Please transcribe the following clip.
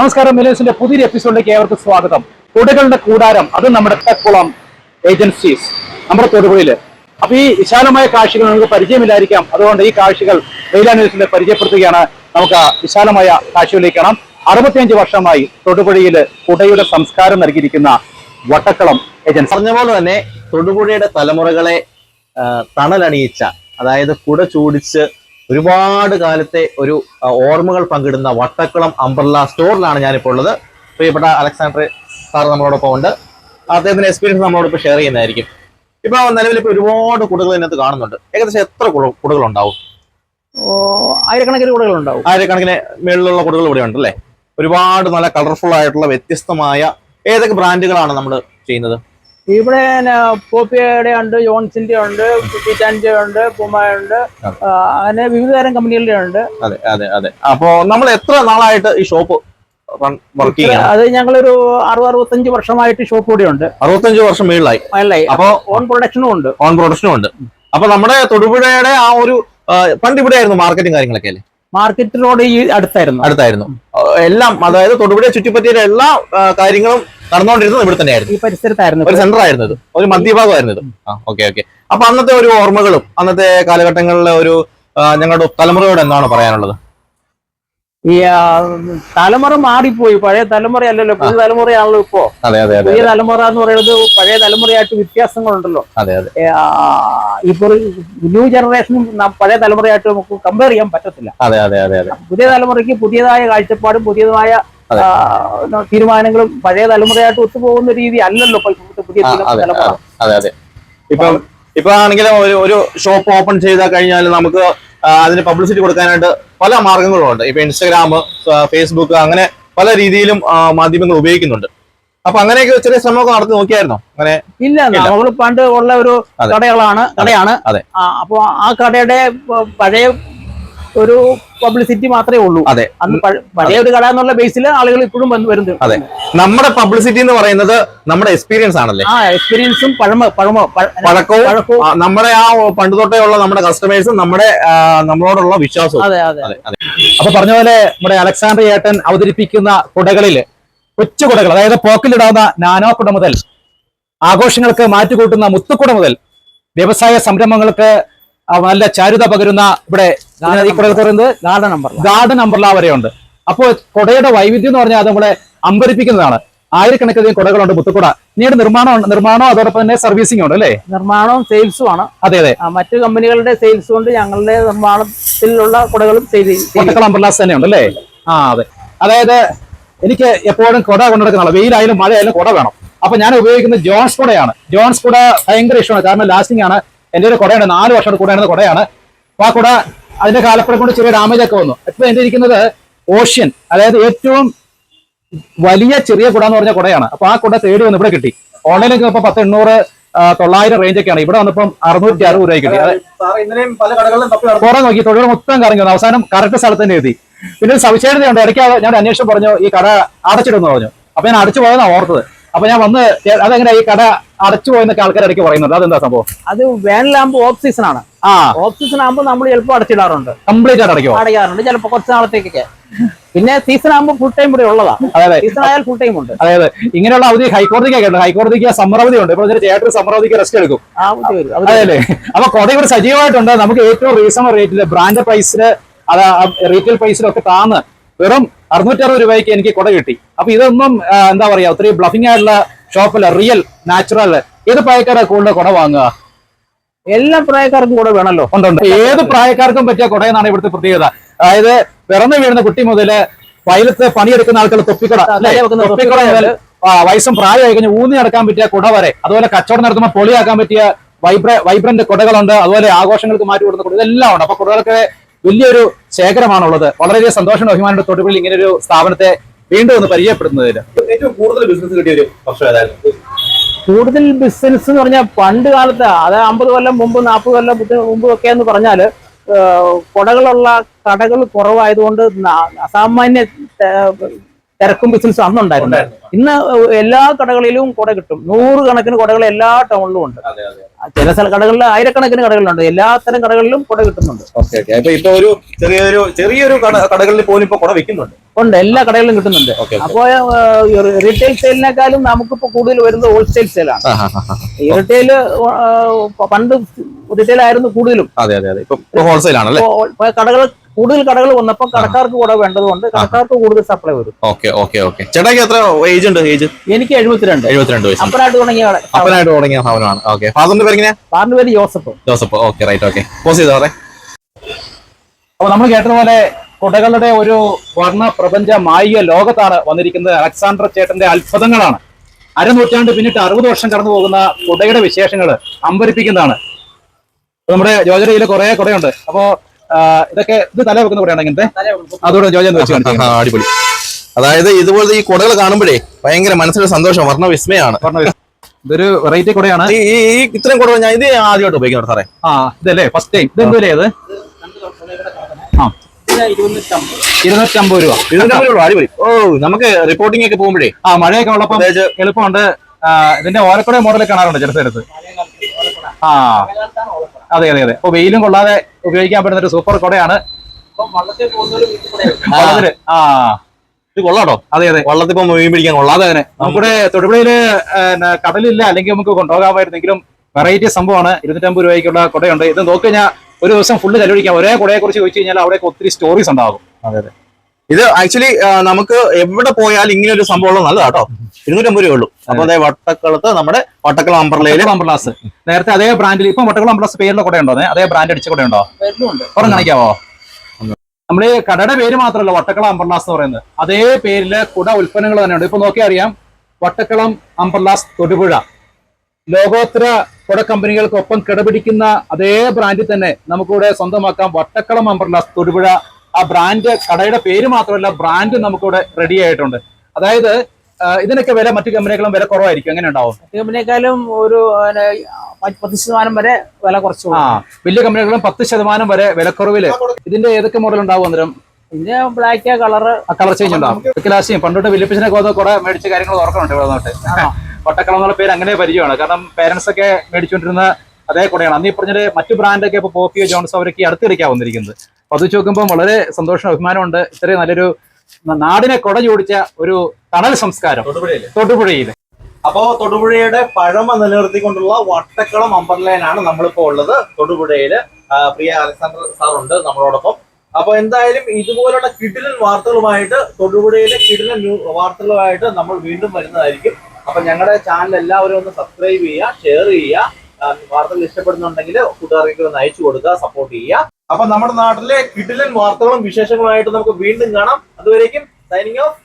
നമസ്കാരം മിലേഴ്സിന്റെ പുതിയൊരു എപ്പിസോഡിലേക്ക് ഏവർക്കും സ്വാഗതം. തൊടുകളുടെ കൂടാരം അത് നമ്മുടെ തെക്കുളം ഏജൻസീസ് നമ്മുടെ തൊടുപുഴയിൽ അപ്പൊ ഈ വിശാലമായ കാഴ്ചകൾ നമുക്ക് പരിചയമില്ലായിരിക്കാം. അതുകൊണ്ട് ഈ കാഴ്ചകൾ വെയിലാ പരിചയപ്പെടുത്തുകയാണ് നമുക്ക് വിശാലമായ കാഴ്ചകളിലേക്ക് കാണാം. അറുപത്തിയഞ്ച് വർഷമായി തൊടുപുഴയിൽ കുടയുടെ സംസ്കാരം നൽകിയിരിക്കുന്ന വട്ടക്കളം ഏജൻസി പറഞ്ഞ പോലെ തന്നെ തൊടുപുഴയുടെ തലമുറകളെ തണലണിയിച്ച അതായത് കുട ചൂടിച്ച് ഒരുപാട് കാലത്തെ ഒരു ഓർമ്മകൾ പങ്കിടുന്ന വട്ടക്കുളം അംബർല സ്റ്റോറിലാണ് ഞാനിപ്പോൾ ഉള്ളത്. പ്രിയപ്പെട്ട അലക്സാണ്ടർ സാർ നമ്മളോടൊപ്പം ഉണ്ട്. അദ്ദേഹത്തിന്റെ എക്സ്പീരിയൻസ് നമ്മളോടൊപ്പം ഷെയർ ചെയ്യുന്നതായിരിക്കും. ഇപ്പൊ നിലവിൽ ഇപ്പൊ ഒരുപാട് കുടകൾ ഇതിനകത്ത് കാണുന്നുണ്ട്. ഏകദേശം എത്ര കുട- കുടകൾ ഉണ്ടാവും ആയിരക്കണക്കിന് കുടകൾ ഉണ്ടാവും ആയിരക്കണക്കിന് മേളിലുള്ള കുടകൾ ഇവിടെ ഉണ്ട് അല്ലേ? ഒരുപാട് നല്ല കളർഫുൾ ആയിട്ടുള്ള വ്യത്യസ്തമായ ഏതൊക്കെ ബ്രാൻഡുകളാണ് നമ്മൾ ചെയ്യുന്നത്? ഇവിടെ പോപ്പിയുടെ ഉണ്ട് ജോൺസിന്റെ ഉണ്ട് ടിറ്റാന്റെ ഉണ്ട് പുമ ഉണ്ട്. അങ്ങനെ വിവിധ തരം കമ്പനികളുടെ ഉണ്ട്. അതെ അതെ അതെ. അപ്പോ നമ്മൾ എത്ര നാളായിട്ട് ഈ ഷോപ്പ് അത് ഞങ്ങളൊരു അറുപത് അറുപത്തഞ്ച് വർഷമായിട്ട് ഷോപ്പ് കൂടി ഉണ്ട്. അറുപത്തഞ്ച് വർഷം മേളിലായി. മേളിലായി. അപ്പൊ ഓൺ പ്രൊഡക്ഷനും ഉണ്ട്. ഓൺ പ്രൊഡക്ഷനും ഉണ്ട്. അപ്പൊ നമ്മുടെ തൊടുപുഴയുടെ ആ ഒരു പണ്ട് ഇവിടെ ആയിരുന്നു മാർക്കറ്റും കാര്യങ്ങളൊക്കെ അല്ലേ? മാർക്കറ്റിനോട് ഈ അടുത്തായിരുന്നു. അടുത്തായിരുന്നു. എല്ലാം അതായത് തൊടുപുഴയെ ചുറ്റിപ്പറ്റിയ എല്ലാ കാര്യങ്ങളും നടന്നുകൊണ്ടിരുന്നത് ഇവിടെ തന്നെയായിരുന്നു. ഈ പരിസരത്തായിരുന്നു. ഒരു സെന്റർ ആയിരുന്നു ഇത്. ഒരു മധ്യഭാഗമായിരുന്നു ഇത്. ആ ഓക്കെ ഓക്കെ അപ്പൊ അന്നത്തെ ഒരു ഓർമ്മകളും അന്നത്തെ കാലഘട്ടങ്ങളിലെ ഒരു ഞങ്ങളുടെ തലമുറയോട് എന്താണ് പറയാനുള്ളത്? ഈ തലമുറ മാറിപ്പോയി. പഴയ തലമുറ അല്ലല്ലോ പുതിയ തലമുറയാണല്ലോ ഇപ്പോ. പുതിയ തലമുറ എന്ന് പറയുന്നത് പഴയ തലമുറയായിട്ട് വ്യത്യാസങ്ങളുണ്ടല്ലോ. ഇപ്പൊ ന്യൂ ജനറേഷനും പഴയ തലമുറയായിട്ട് നമുക്ക് കമ്പയർ ചെയ്യാൻ പറ്റത്തില്ല. പുതിയ തലമുറയ്ക്ക് പുതിയതായ കാഴ്ചപ്പാടും പുതിയതായ തീരുമാനങ്ങളും പഴയ തലമുറയായിട്ട് ഒത്തുപോകുന്ന രീതി അല്ലല്ലോ ഇപ്പോഴത്തെ പുതിയ തലമുറ- അതെ അതെ. ഇപ്പം ഇപ്പൊ ആണെങ്കിൽ ഒരു ഷോപ്പ് ഓപ്പൺ ചെയ്താൽ കഴിഞ്ഞാൽ നമുക്ക് അതിന് പബ്ലിസിറ്റി കൊടുക്കാനായിട്ട് പല മാർഗങ്ങളുണ്ട്. ഇപ്പൊ ഇൻസ്റ്റാഗ്രാം ഫേസ്ബുക്ക് അങ്ങനെ പല രീതിയിലും മാധ്യമങ്ങൾ ഉപയോഗിക്കുന്നുണ്ട്. അപ്പൊ അങ്ങനെയൊക്കെ ചെറിയ ശ്രമമൊക്കെ നടത്തി നോക്കിയായിരുന്നോ? അങ്ങനെ ഇല്ല. നമ്മൾ പണ്ട് ഉള്ള ഒരു കടകളാണ് കടയാണ്. അതെ. അപ്പൊ ആ കടയുടെ പഴയ ഒരു പബ്ലിസിറ്റി മാത്രമേ ഉള്ളൂ. അതെ. അന്ന് പഴ- പഴയ ഒരു കട എന്നുള്ള ബേസിൽ ആളുകൾ ഇപ്പോഴും വന്ന് വരുന്നുണ്ട് അതെ. നമ്മുടെ പബ്ലിസിറ്റി എന്ന് പറയുന്നത് നമ്മുടെ എക്സ്പീരിയൻസ് ആണല്ലേ? ആ എക്സ്പീരിയൻസും പഴമ പഴമ പഴക്കവും പഴക്കവും. നമ്മുടെ ആ പണ്ട് തൊട്ടേ ഉള്ള നമ്മുടെ കസ്റ്റമേഴ്സും നമ്മുടെ നമ്മളോടുള്ള വിശ്വാസവും. അതെ അതെ അതെ അപ്പൊ പറഞ്ഞ പോലെ നമ്മുടെ അലക്സാണ്ടർ ഏട്ടൻ അവതരിപ്പിക്കുന്ന കുടകളിൽ കൊച്ചു കുടകൾ അതായത് പോക്കിലിടാവുന്ന നാനോ കുട മുതൽ ആഘോഷങ്ങൾക്ക് മാറ്റുകൂട്ടുന്ന മുത്തുക്കുട മുതൽ വ്യവസായ സംരംഭങ്ങൾക്ക് നല്ല ചാരുത പകരുന്ന ഇവിടെ ഇതിനെ ഈ കുടകൾ പറയുന്നത് ഗാർഡൻ നമ്പർ. ഗാർഡൻ വരെയുണ്ട്. അപ്പോൾ കൊടയുടെ വൈവിധ്യം എന്ന് പറഞ്ഞാൽ അത് നമ്മളെ അമ്പരിപ്പിക്കുന്നതാണ്. ആയിരക്കണക്കിന് കുടകളുണ്ട് മുത്തുക്കുട. പിന്നീട് നിർമ്മാണം നിർമ്മാണം? അതോടൊപ്പം തന്നെ സർവീസിംഗ് ഉണ്ട് അല്ലേ? നിർമ്മാണവും സെയിൽസും ആണ്. അതെ അതെ. മറ്റു കമ്പനികളുടെ സെയിൽസ് കൊണ്ട് ഞങ്ങളുടെ നിർമ്മാണത്തിലുള്ള കുടകളും അംബ്രലാസ് തന്നെ ഉണ്ട് അല്ലേ? ആ അതെ. അതായത് എനിക്ക് എപ്പോഴും കൊട കൊണ്ടെടുക്കുന്നതാണ് വെയിലായാലും മഴയായാലും കുട വേണം. അപ്പൊ ഞാൻ ഉപയോഗിക്കുന്നത് ജോൺസ് കുടയാണ്. ജോൺസ് കുട ഭയങ്കര ഇഷ്ടമാണ്. കാരണം ലാസ്റ്റിംഗ് ആണ്. എന്റെ ഒരു കുടയാണ് നാല് വർഷം കൂടെയാണ് കുടയാണ്. അപ്പൊ ആ കുട അതിന്റെ കാലപ്പഴം കൊണ്ട് ചെറിയ ഡാമേജ് ഒക്കെ വന്നു. ഇപ്പൊ എന്റെ ഇരിക്കുന്നത് ഓഷ്യൻ അതായത് ഏറ്റവും വലിയ ചെറിയ കുട എന്ന് പറഞ്ഞ കുടയാണ്. അപ്പോൾ ആ കുട തേടി വന്ന് ഇവിടെ കിട്ടി. ഓൺലൈനിൽ ഇപ്പൊ പത്ത് എണ്ണൂറ് തൊള്ളായിരം റേഞ്ച് ഒക്കെയാണ്. ഇവിടെ വന്നപ്പം അറുന്നൂറ്റി അറുപത് രൂപ കിട്ടി. കുറെ നോക്കി തൊഴിൽ മൊത്തം കറങ്ങി വന്നു. അവസാനം കറക്റ്റ് സ്ഥലത്ത് തന്നെ എഴുതി പിന്നെ ഒരു സവിശേഷതയുണ്ട്. ഇടയ്ക്ക് ഞാൻ അന്വേഷണം പറഞ്ഞു ഈ കട അടച്ചിടുന്നു പറഞ്ഞു. അപ്പൊ ഞാൻ അടച്ചു പോയതാണ് ഓർത്തത്. അപ്പൊ ഞാൻ വന്ന് അതെങ്ങനെ ഈ കട അടച്ചു പോയെന്നൊക്കെ ആൾക്കാർ ഇടയ്ക്ക് പറയുന്നുണ്ട്. അതെന്താ സംഭവം? അത് വേനലാകുമ്പോൾ ഓഫ് സീസൺ ആണ്. ആ. ഓഫ് സീസൺ ആകുമ്പോൾ നമ്മൾ ചിലപ്പോൾ അടച്ചിടാറുണ്ട്. കംപ്ലീറ്റ് ആയിട്ട് അടയ്ക്കും അടയ്ക്കാറുണ്ട്. ചിലപ്പോൾ കുറച്ച് നാളത്തേക്കൊക്കെ. പിന്നെ സീസൺ ആകുമ്പോൾ ഫുൾ ടൈം ഇവിടെ ഉള്ളതാ. അതെ അതെ. സീസൺ ആയാൽ ഫുൾ ടൈം ഉണ്ട്. അതായത് ഇങ്ങനെയുള്ള അവധി ഹൈക്കോടതിക്കൊക്കെ ഉണ്ട്. ഹൈക്കോടതിക്ക് സമ്മർവധി ഉണ്ട്. ഇപ്പോൾ ചേട്ടൻ സമ്മർവധിക്ക് റെസ്റ്റ് എടുക്കും. അതെ അപ്പൊ കുറെ ഇവിടെ സജീവമായിട്ടുണ്ട്. നമുക്ക് ഏറ്റവും റീസണബിൾ റേറ്റിൽ ബ്രാൻഡ് പ്രൈസിൽ അത് റീറ്റെയിൽ പ്രൈസിലൊക്കെ താന്ന് വെറും അറുന്നൂറ്റി അറുപത് രൂപയ്ക്ക് എനിക്ക് കുട കിട്ടി. അപ്പൊ ഇതൊന്നും എന്താ പറയാ ഒത്തിരി ബ്ലഫിംഗ് ആയിട്ടുള്ള ഷോപ്പല്ല റിയൽ നാച്ചുറൽ ഏത് പ്രായക്കാരാ കൂടുതൽ കുട വാങ്ങുക? എല്ലാ പ്രായക്കാർക്കും കൂടെ വേണമല്ലോ ഉണ്ട് ഏത് പ്രായക്കാർക്കും പറ്റിയ കുടയെന്നാണ് ഇവിടുത്തെ പ്രത്യേകത. അതായത് പിറന്നു വീഴുന്ന കുട്ടി മുതൽ വയലത്ത് പണിയെടുക്കുന്ന ആൾക്കാർ തൊപ്പിക്കുട തൊപ്പിക്കട മുതൽ വയസ്സും പ്രായമായി കഴിഞ്ഞ് ഊന്നി നടക്കാൻ പറ്റിയ കുട വരെ. അതുപോലെ കച്ചവടം നടത്തുമ്പോൾ പൊളിയാക്കാൻ പറ്റിയ വൈബ്ര വൈബ്രന്റ് കുടകളുണ്ട്. അതുപോലെ ആഘോഷങ്ങൾക്ക് മാറ്റി കൊടുക്കുന്ന കുട ഇതെല്ലാം ഉണ്ട്. അപ്പൊ കുടകൾക്ക് വലിയൊരു ശേഖരമാണുള്ളത്. വളരെയധികം സന്തോഷം അഭിമാനം തൊടുപുഴയിൽ ഇങ്ങനെ ഒരു സ്ഥാപനത്തെ വീണ്ടും ഒന്ന് പരിചയപ്പെടുന്നതിന്. ഏറ്റവും കൂടുതൽ ബിസിനസ് കിട്ടിയ ഒരു വർഷം ഏതായിരുന്നു കൂടുതൽ ബിസിനസ് എന്ന് പറഞ്ഞാൽ പണ്ട് കാലത്ത് അത് അമ്പത് കൊല്ലം മുമ്പ് നാൽപ്പത് കൊല്ലം മുമ്പ് മുമ്പ് ഒക്കെ എന്ന് പറഞ്ഞാൽ കുടകളുള്ള കടകൾ കുറവായതുകൊണ്ട് അസാമാന്യ തിരക്കും ബിസിനസ്സും അന്നുണ്ടായിരുന്നു ഇന്ന് എല്ലാ കടകളിലും കുട കിട്ടും. നൂറുകണക്കിന് കുടകൾ എല്ലാ ടൗണിലും ഉണ്ട്. ചില സ്ഥല കടകളിൽ ആയിരക്കണക്കിന് കടകളിലുണ്ട് എല്ലാ തരം കടകളിലും കുട കിട്ടുന്നുണ്ട്. ഇപ്പൊ ഒരു ചെറിയൊരു ചെറിയൊരു കട- കടകളിൽ പോലും ഇപ്പൊ കുട വെക്കുന്നുണ്ട് ഉണ്ട്. എല്ലാ കടകളിലും കിട്ടുന്നുണ്ട്. അപ്പോ റീറ്റെയിൽ സെയിലിനേക്കാളും നമുക്കിപ്പോ കൂടുതൽ വരുന്നത് ഹോൾസെയിൽ സെയിലാണ് ഈ റീറ്റെയിൽ പണ്ട് റീറ്റെയിൽ ആയിരുന്നു കൂടുതലും. അതെ അതെ അതെ. ഹോൾസെയിൽ ആണല്ലേ? കടകൾ കൂടുതൽ കടകൾ വന്നപ്പോൾ കടക്കാർക്ക് കൂടെ വേണ്ടതുകൊണ്ട് കടക്കാർക്ക് കൂടുതൽ സപ്ലൈ വരും. Okay okay okay. ചേട്ടാക്ക് എത്ര ഏജ് ഉണ്ട് ഏജ് എനിക്ക് എഴുപത്തിരണ്ട്. എഴുപത്തിരണ്ട് വയസ്സ്. അപ്പനായിട്ട് തുടങ്ങിയ അപ്പനായിട്ട് തുടങ്ങിയ ഭവനമാണ് ഓക്കെ. ഫാദറിന്റെ പേര് ഫാദറിന്റെ പേര് Joseph. Joseph. Okay right okay. Pause ചെയ്തോ അപ്പൊ നമ്മൾ കേട്ടതുപോലെ കുടകളുടെ ഒരു വർണ പ്രപഞ്ച മായിക ലോകത്താണ് വന്നിരിക്കുന്നത്. അലക്സാണ്ടർ ചേട്ടന്റെ അത്ഭുതങ്ങളാണ്. അരനൂറ്റാണ്ട് പിന്നിട്ട് അറുപത് വർഷം കടന്നു പോകുന്ന കുടയുടെ വിശേഷങ്ങൾ അമ്പരിപ്പിക്കുന്നതാണ്. നമ്മുടെ ജോജരയിൽ കുറെ കുടയുണ്ട്. അപ്പോ ഇതൊക്കെ ഇത് തല വെക്കുന്ന കുടയാണ് ഇങ്ങനത്തെ? അതോടെ ജോജ എന്ന് വെച്ച് കാണിച്ചു അടിപൊളി. അതായത് ഇതുപോലത്തെ ഈ കുടകൾ കാണുമ്പോഴേ ഭയങ്കര മനസ്സിലൊരു സന്തോഷം വർണ വിസ്മയാണ് ഇതൊരു വെറൈറ്റി കുടയാണ്. ഈ ഇത്രയും കുട ഞാൻ ഇത് ആദ്യമായിട്ട് ഉപയോഗിക്കുന്നത് സാറേ. ആ ഇതല്ലേ? ഫസ്റ്റ് ടൈം ഇത് എന്തല്ലേ അത് ആ. ഇരുന്നൂറ്റമ്പത് രൂപ. അടിപൊളി. ഓ നമുക്ക് റിപ്പോർട്ടിംഗ് ഒക്കെ പോകുമ്പോഴേ. ആ മഴയൊക്കെ ഉള്ളപ്പോൾ പ്രത്യേകിച്ച് എളുപ്പമുണ്ട്. ഇതിന്റെ ഓലക്കുട മോഡൽ കാണാറുണ്ട് ചില സ്ഥലത്ത് ആ. അതെ അതെ അതെ. അപ്പൊ വെയിലും കൊള്ളാതെ ഉപയോഗിക്കാൻ പറ്റുന്ന ഒരു സൂപ്പർ കുടയാണ്. വള്ളത്തിൽ ആ. ഇത് കൊള്ളാട്ടോ അതെ അതെ. വള്ളത്തിൽ ഇപ്പൊ മീൻ പിടിക്കാൻ കൊള്ളാം. അതെ തന്നെ നമ്മുടെ തൊടുപുഴയിൽ കടലില്ല അല്ലെങ്കിൽ നമുക്ക് കൊണ്ടുപോകാമായിരുന്നെങ്കിലും വെറൈറ്റി സംഭവമാണ്. ഇരുന്നൂറ്റമ്പത് രൂപയ്ക്കുള്ള കുടയുണ്ട്. ഇത് നോക്കി കഴിഞ്ഞാൽ ഒരു ദിവസം ഫുള്ള് ചെലവഴിക്കാം ഒരേ കുടയെ കുറിച്ച് ചോദിച്ചു കഴിഞ്ഞാൽ അവിടെ ഒത്തിരി സ്റ്റോറീസ് ഉണ്ടാകും. ഇത് ആക്ച്വലി നമുക്ക് എവിടെ പോയാലും ഇങ്ങനെ ഒരു സംഭവം ഉള്ളത് നല്ലതാട്ടോ ഇരുന്നൂറ്റമ്പത് രൂപ ഉള്ളൂ. അപ്പൊ അതായത് വട്ടക്കളത്ത് നമ്മുടെ വട്ടക്കുളം അമ്പർലയിലെ അമ്പർലാസ്. നേരത്തെ അതേ ബ്രാൻഡിൽ ഇപ്പൊ അമ്പർലാസ് പേരിലെ കൂടെ ഉണ്ടോ? അതേ ബ്രാൻഡ് അടിച്ച കൂടെ ഉണ്ടോ? പറഞ്ഞു കാണിക്കാവോ നമ്മൾ കടയുടെ പേര് മാത്രമല്ല വട്ടക്കുളം അമ്പർലാസ് എന്ന് പറയുന്നത്. അതേ പേരിൽ കുട ഉൽപ്പന്നങ്ങൾ തന്നെയുണ്ട്. ഇപ്പൊ നോക്കിയാൽ അറിയാം വട്ടക്കുളം അമ്പർലാസ് തൊടുപുഴ. ലോകോത്തര കുട കമ്പനികൾക്കൊപ്പം കിടപിടിക്കുന്ന അതേ ബ്രാൻഡിൽ തന്നെ നമുക്കിവിടെ സ്വന്തമാക്കാം. വട്ടക്കുളം അമ്പർലാസ് തൊടുപുഴ ആ ബ്രാൻഡ് കടയുടെ പേര് മാത്രമല്ല ബ്രാൻഡ് നമുക്കിവിടെ റെഡി ആയിട്ടുണ്ട്. അതായത് ഇതിനൊക്കെ വില മറ്റു കമ്പനികളും വില കുറവായിരിക്കും. എങ്ങനെ ഉണ്ടാവും? മറ്റു കമ്പനിയെക്കാളും ഒരു പത്ത് ശതമാനം വരെ വില കുറച്ചു ആ വലിയ കമ്പനികളും പത്ത് ശതമാനം വരെ വിലക്കുറവിൽ ഇതിന്റെ ഏതൊക്കെ മോഡൽ ഉണ്ടാവും അന്നേരം? പിന്നെ ബ്ലാക്ക് കളർ ആ കളർ ചേഞ്ച് ഉണ്ടാവും. ക്ലാസ്സിയും പണ്ടോട്ട് വില്ലിപ്പിച്ചിനെ വന്ന് കുറെ മേടിച്ച കാര്യങ്ങൾ ഓർക്കുന്നുണ്ട് ഇവിടെ നോട്ട് വട്ടക്കളം എന്നുള്ള പേര് അങ്ങനെ പരിചയമാണ്. കാരണം പേരൻസ് ഒക്കെ മേടിച്ചുകൊണ്ടിരുന്ന അതേ കുടയാണ്. അന്ന് ഈ പറഞ്ഞത് മറ്റു ബ്രാൻഡൊക്കെ ഇപ്പൊ പോപ്പിയോ ജോൺസോ അവരൊക്കെ അടുത്തിടയ്ക്കാണ് വന്നിരിക്കുന്നത്. അപ്പൊ അത് വെച്ച് നോക്കുമ്പോൾ വളരെ സന്തോഷം അഭിമാനമുണ്ട്. ഇത്രയും നല്ലൊരു നാടിനെ കുട ചൂടിച്ച ഒരു തണൽ സംസ്കാരം. തൊടുപുഴയിൽ അപ്പോ തൊടുപുഴയുടെ പഴമ നിലനിർത്തിക്കൊണ്ടുള്ള വട്ടക്കളം അമ്പർലൈനാണ് നമ്മളിപ്പോ ഉള്ളത്. തൊടുപുഴയിൽ പ്രിയ അലക്സാണ്ടർ സാറുണ്ട് നമ്മളോടൊപ്പം. അപ്പൊ എന്തായാലും ഇതുപോലുള്ള കിടിലൻ വാർത്തകളുമായിട്ട് തൊടുപുഴയിലെ കിടിലൻ വാർത്തകളുമായിട്ട് നമ്മൾ വീണ്ടും വരുന്നതായിരിക്കും. അപ്പൊ ഞങ്ങളുടെ ചാനൽ എല്ലാവരും ഒന്ന് സബ്സ്ക്രൈബ് ചെയ്യുക ഷെയർ ചെയ്യുക. വാർത്തകൾ ഇഷ്ടപ്പെടുന്നുണ്ടെങ്കിൽ കൂട്ടുകാർക്ക് ഒന്ന് അയച്ചു കൊടുക്കുക സപ്പോർട്ട് ചെയ്യുക. അപ്പൊ നമ്മുടെ നാട്ടിലെ കിടിലൻ വാർത്തകളും വിശേഷങ്ങളുമായിട്ട് നമുക്ക് വീണ്ടും കാണാം. അതുവരേക്കും സൈനിങ് ഓഫ്